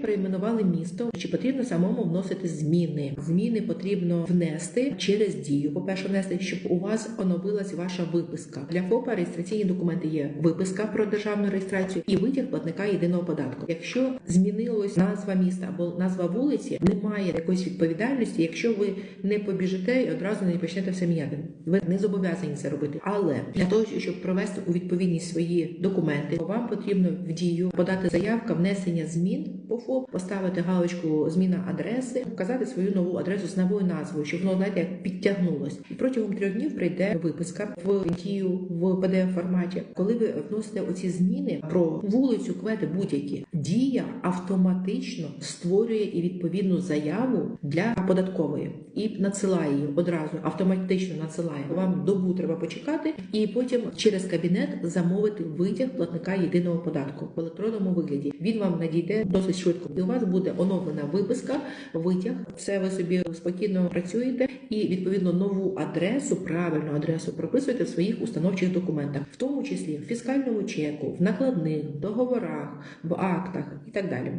перейменували місто, чи потрібно самому вносити зміни? Зміни потрібно внести через дію. По перше, внести, щоб у вас оновилась ваша виписка. Для ФОПа реєстраційні документи є виписка про державну реєстрацію і витяг платника єдиного податку. Якщо змінилась назва міста або назва вулиці, немає якоїсь відповідальності, якщо ви не побіжите і одразу не почнете все міняти. Ви не зобов'язані це робити. Але для того, щоб провести у відповідність свої документи, вам потрібно в дію подати заявка внесення змін по ФОП, поставити галочку зміна адреси, вказати свою нову адресу з новою назвою, щоб воно знаєте, як підтягнулось. І протягом трьох днів прийде виписка в дію в pdf форматі. Коли ви вносите оці зміни про вулицю, квети будь-які, дія автоматично створює і відповідну заяву для податкової і надсилає її одразу, автоматично надсилає. Вам добу треба почекати, і потім через кабінет замовити витяг платника єдиного податку в електронному вигляді. Він вам надійде досить швидко. І у вас буде оновлена виписка, витяг. Все ви собі спокійно працюєте і відповідно нову адресу, правильну адресу прописуєте в своїх установчих документах, в тому числі в фіскальному чеку, в накладних, договорах, в актах і так далі.